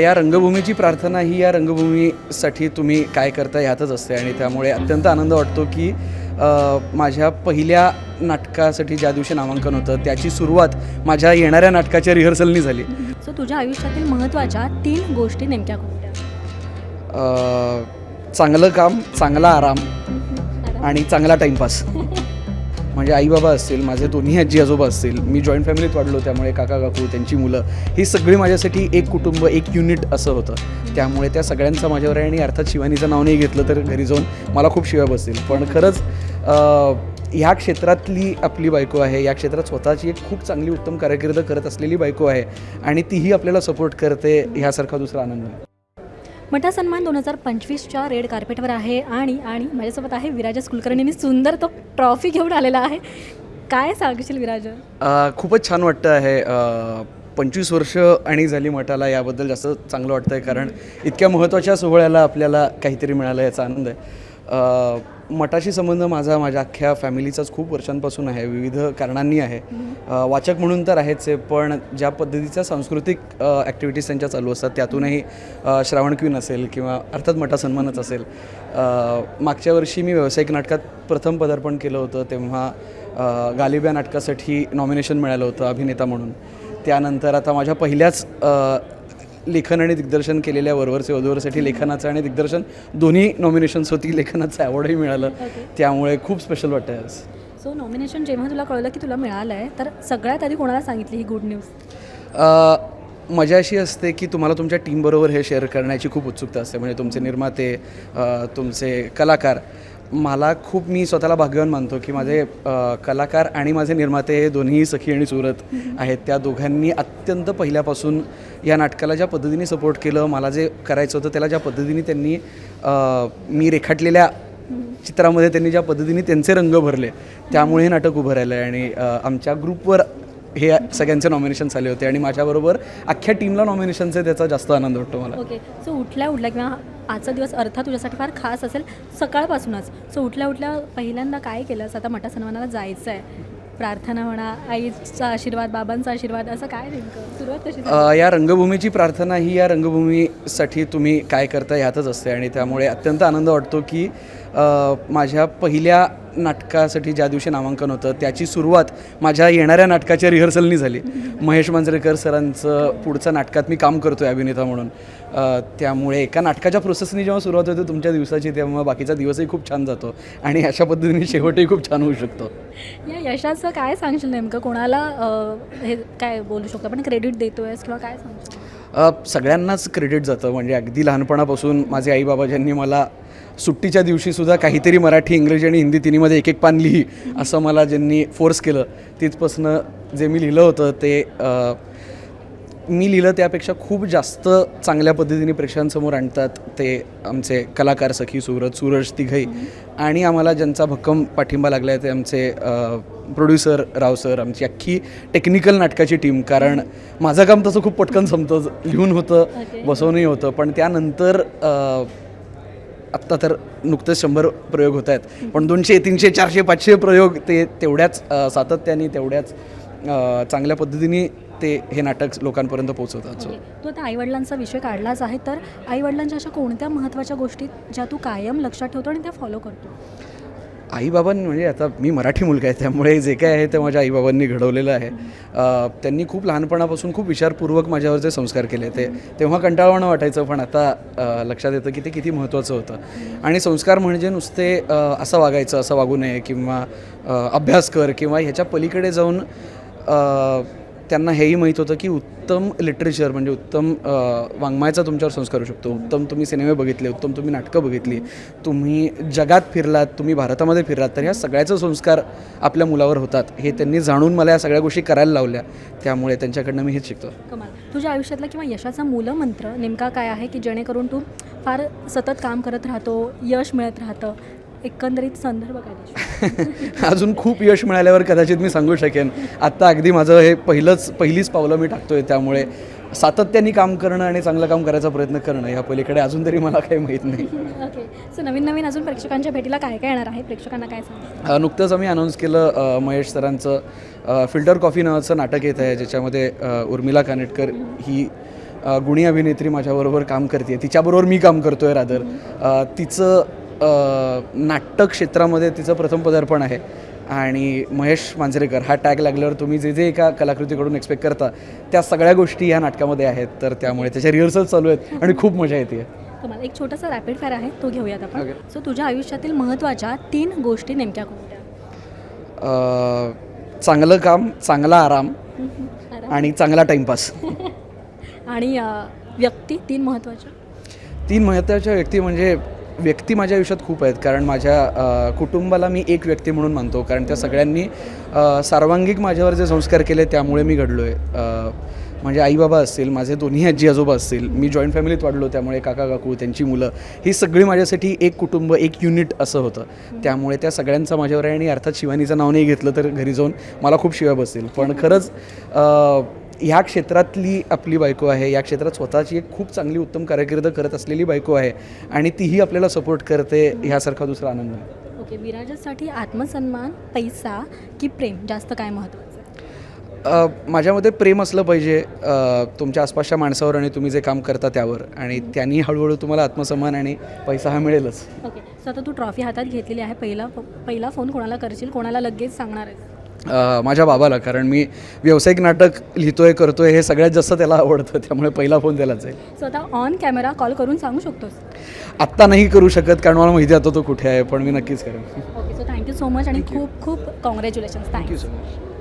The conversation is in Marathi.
या रंगभूमीची प्रार्थना ही या रंगभूमीसाठी तुम्ही काय करता ह्यातच असते आणि त्यामुळे अत्यंत आनंद वाटतो की माझ्या पहिल्या नाटकासाठी ज्या दिवशी नामांकन होतं त्याची सुरुवात माझ्या येणाऱ्या नाटकाच्या रिहर्सलनी झाली. सो तुझ्या आयुष्यातील महत्त्वाच्या तीन गोष्टी नेमक्या कोणत्या? चांगलं काम चांगला आराम आणि चांगला टाईमपास म्हणजे आई बाबा असतील माझे दोन्ही आजी आजोबा असतील मी जॉईंट फॅमिलीत वाढलो त्यामुळे काका काकू त्यांची मुलं ही सगळी माझ्यासाठी एक कुटुंब एक युनिट असं होतं. त्यामुळे त्या सगळ्यांचा माझ्यावर आहे आणि अर्थात शिवानीचं नाव नाही घेतलं तर घरी जाऊन मला खूप शिव्या बसतील. पण खरंच ह्या क्षेत्रातली आपली बायको आहे या क्षेत्रात स्वतःची एक खूप चांगली उत्तम कारकीर्द करत असलेली बायको आहे आणि तीही आपल्याला सपोर्ट करते ह्यासारखा दुसरा आनंद मठा सन्मान दोन हजार पंचवीसच्या रेड कार्पेटवर आहे आणि आणि माझ्यासोबत आहे विराजस कुलकर्णींनी सुंदर तो ट्रॉफी घेऊन आलेला आहे. काय सांगशील विराज? खूपच छान वाटतं आहे. पंचवीस वर्ष आणि झाली मठाला याबद्दल जास्त चांगलं वाटतं आहे कारण इतक्या महत्त्वाच्या सोहळ्याला आपल्याला काहीतरी मिळालं याचा आनंद आहे. मठाशी संबंध माझा माझ्या अख्ख्या फॅमिलीचाच खूप वर्षांपासून आहे विविध कारणांनी आहे. वाचक म्हणून तर आहेच आहे पण ज्या पद्धतीच्या सांस्कृतिक ॲक्टिव्हिटीज त्यांच्या चालू असतात त्यातूनही श्रावण क्वीन असेल किंवा अर्थात मठा सन्मानच असेल मागच्या वर्षी मी व्यावसायिक नाटकात प्रथम पदार्पण केलं होतं तेव्हा गालिब्या नाटकासाठी नॉमिनेशन मिळालं होतं अभिनेता म्हणून. त्यानंतर आता माझ्या पहिल्याच लेखन आणि दिग्दर्शन केलेल्या वरवरचे वधूवरसाठी लेखनाचं आणि दिग्दर्शन दोन्ही नॉमिनेशन्स होती लेखनाचं अवॉर्डही मिळालं. त्यामुळे खूप स्पेशल वाटतं आज. सो नॉमिनेशन जेव्हा तुला कळलं की तुला मिळालं आहे तर सगळ्यात आधी कोणाला सांगितली ही गुड न्यूज मजा अशी असते की तुम्हाला तुमच्या टीमबरोबर हे शेअर करण्याची खूप उत्सुकता असते. म्हणजे तुमचे निर्माते तुमचे कलाकार मला खूप मी स्वतःला भाग्यवान मानतो की माझे कलाकार आणि माझे निर्माते हे दोन्ही सखी आणि सुरत आहेत. त्या दोघांनी अत्यंत पहिल्यापासून या नाटकाला ज्या पद्धतीने सपोर्ट केलं मला जे करायचं होतं त्याला ज्या पद्धतीने त्यांनी मी रेखाटलेल्या चित्रामध्ये त्यांनी ज्या पद्धतीने त्यांचे रंग भरले त्यामुळे हे नाटक उभं राहिलं आहे आणि आमच्या ग्रुपवर हे सगळ्यांचे नॉमिनेशन्स आले होते आणि माझ्याबरोबर अख्ख्या टीमला नॉमिनेशनचे त्याचा जास्त आनंद वाटतो मला. ओके सो उठल्या उठल्या किंवा आजचा दिवस अर्थात तुझ्यासाठी फार खास असेल सकाळपासूनच. सो उठल्या उठल्या पहिल्यांदा काय केलंस आता मटा सन्मानाला जायचं आहे प्रार्थना म्हणा आईचा आशीर्वाद बाबांचा आशीर्वाद असं काय नेमकं? सुरुवात कशी झाली? या रंगभूमीची प्रार्थना ही या रंगभूमीसाठी तुम्ही काय करता ह्यातच असते आणि त्यामुळे अत्यंत आनंद वाटतो की अ, माझ्या पहिल्या नाटकासाठी ज्या दिवशी नामांकन होतं त्याची सुरुवात माझ्या येणाऱ्या नाटकाच्या रिहर्सलनी झाली. महेश मांजरेकर सरांचं पुढचं नाटकात मी काम करतो आहे अभिनेता म्हणून. त्यामुळे एका नाटकाच्या प्रोसेसनी जेव्हा सुरुवात होते तुमच्या दिवसाची तेव्हा बाकीचा दिवसही खूप छान जातो आणि अशा पद्धतीने शेवटही खूप छान होऊ शकतो. या यशाचं काय सांगशील नेमकं? कोणाला हे काय बोलू शकतो आपण? क्रेडिट देतोयस किंवा काय सांगशील? अ, सगळ्यांनाच क्रेडिट जातं. म्हणजे अगदी लहानपणापासून माझे आई बाबा ज्यांनी मला सुट्टीच्या दिवशीसुद्धा काहीतरी मराठी इंग्रजी आणि हिंदी तिन्हीमध्ये एक एक पान लिही असं मला ज्यांनी फोर्स केलं तिथपासनं जे मी लिहिलं होतं ते मी लिहिलं त्यापेक्षा खूप जास्त चांगल्या पद्धतीने प्रेक्षकांसमोर आणतात ते आमचे कलाकार सखी सुरत सूरज तिघई आणि आम्हाला ज्यांचा भक्कम पाठिंबा लागला आहे ते आमचे प्रोड्युसर राव सर आमची अख्खी टेक्निकल नाटकाची टीम कारण माझं काम तसं खूप पटकन संपतं लिहून होतं. बसवणंही होतं. पण त्यानंतर आत्ता तर नुकतंच शंभर प्रयोग होत आहेत. पण दोनशे तीनशे चारशे पाचशे प्रयोग ते तेवढ्याच सातत्याने तेवढ्याच चांगल्या पद्धतीने ते हे नाटक लोकांपर्यंत पोहोचवतात. सो तू आता आईवडिलांचा विषय काढलाच आहे तर आईवडिलांच्या अशा कोणत्या महत्त्वाच्या गोष्टी ज्या तू कायम लक्षात ठेवतो आणि त्या फॉलो करतो? आईबाबांनी म्हणजे आता मी मराठी मुलगा आहे त्यामुळे जे काय आहे ते माझ्या आईबाबांनी घडवलेलं आहे. त्यांनी खूप लहानपणापासून खूप विचारपूर्वक माझ्यावरचे संस्कार केले ते तेव्हा कंटाळवाणं वाटायचं पण आता लक्षात येतं की ते किती महत्त्वाचं होतं. आणि संस्कार म्हणजे नुसते असं वागायचं असं वागू नये किंवा अभ्यास कर किंवा ह्याच्या पलीकडे जाऊन त्यांना हेही माहीत होतं की उत्तम लिटरेचर म्हणजे उत्तम वाङ्मयाचा तुमच्यावर संस्कार होऊ शकतो. उत्तम तुम्ही सिनेमे बघितले उत्तम तुम्ही नाटकं बघितली तुम्ही जगात फिरलात तुम्ही भारतामध्ये फिरलात तर ह्या सगळ्याचे संस्कार आपल्या मुलावर होतात. हे त्यांनी जाणून मला या सगळ्या गोष्टी करायला लावल्या. त्यामुळे त्यांच्याकडनं मी हेच शिकतो कमाल. तुझ्या आयुष्यातला किंवा यशाचा मूलमंत्र नेमका काय आहे की जेणेकरून तू फार सतत काम करत राहतो यश मिळत राहतं? एकंदरीत संदर्भ काय? अजून खूप यश मिळाल्यावर कदाचित मी सांगू शकेन. आत्ता अगदी माझं हे पहिलंच पहिलीच पावलं मी टाकतोय त्यामुळे सातत्याने काम करणं आणि चांगलं काम करायचा प्रयत्न करणं ह्या पलीकडे अजून तरी मला काही माहीत नाही. ओके सो नवीन नवीन अजून प्रेक्षकांच्या भेटीला काय काय येणार आहे? प्रेक्षकांना काय सांग नुकतंच आम्ही अनाऊन्स केलं महेश सरांचं फिल्टर कॉफी नावाचं नाटक येत आहे ज्याच्यामध्ये उर्मिला कानेटकर ही गुणी अभिनेत्री माझ्याबरोबर काम करते तिच्याबरोबर मी काम करतो आहे रादर तिचं नाट्य क्षेत्रामध्ये तिचं प्रथम पदार्पण आहे. आणि महेश मांजरेकर हा टॅग लागल्यावर तुम्ही जे जे एका कलाकृतीकडून एक्सपेक्ट करता त्या सगळ्या गोष्टी या नाटकामध्ये आहेत. तर त्यामुळे त्याच्या रिहर्सल चालू आहेत आणि खूप मजा येते. तुम्हाला एक छोटासा रॅपिड फायर आहे तो घेऊयात आपण. Okay. सो तुझ्या आयुष्यातील महत्त्वाच्या तीन गोष्टी नेमक्या कोणत्या? चांगलं काम चांगला आराम आणि चांगला टाईमपास आणि व्यक्ती तीन महत्त्वाच्या? तीन महत्त्वाच्या व्यक्ती म्हणजे व्यक्ती माझ्या आयुष्यात खूप आहेत. कारण माझ्या कुटुंबाला मी एक व्यक्ती म्हणून मानतो. कारण त्या सगळ्यांनी सर्वांगिक माझ्यावर जे संस्कार केले त्यामुळे मी घडलो आहे म्हणजे आईबाबा असतील माझे दोन्ही आजी आजोबा असतील मी जॉईंट फॅमिलीत वाढलो त्यामुळे काका काकू त्यांची मुलं ही सगळी माझ्यासाठी एक कुटुंब एक युनिट असं होतं. त्यामुळे त्या सगळ्यांचा माझ्यावर आहे आणि अर्थात शिवानीचं नाव नाही घेतलं तर घरी जाऊन मला खूप शिव्या बसतील. पण खरंच ह्या क्षेत्रातली आपली बायको आहे या क्षेत्रात स्वतःची एक खूप चांगली उत्तम कारकीर्द करत असलेली बायको आहे आणि तीही आपल्याला सपोर्ट करते ह्यासारखा दुसरा आनंद नाही. ओके विराजासाठी आत्मसन्मान पैसा की प्रेम? जास्त काय महत्त्वाचं आहे? माझ्यामध्ये प्रेम असलं पाहिजे. तुमच्या आसपासच्या माणसावर आणि तुम्ही जे काम करता त्यावर. आणि त्यांनी हळूहळू तुम्हाला आत्मसन्मान आणि पैसा हा मिळेलच. ओके सो आता तू ट्रॉफी हातात घेतलेली आहे. पहिला पहिला फोन कोणाला करशील? कोणाला लगेच सांगणार आहे माझ्या बाबाला कारण मी व्यावसायिक नाटक लिहितोय करतोय हे सगळ्यात जास्त त्याला आवडतं त्यामुळे पहिला फोन त्यालाच आहे. सो आता ऑन कॅमेरा कॉल करून सांगू शकतोस? आत्ता नाही करू शकत कारण मला माहिती आता तो कुठे आहे पण मी नक्कीच करेन. Okay so thank you so much आणि खूप खूप congratulations thank you thank you so much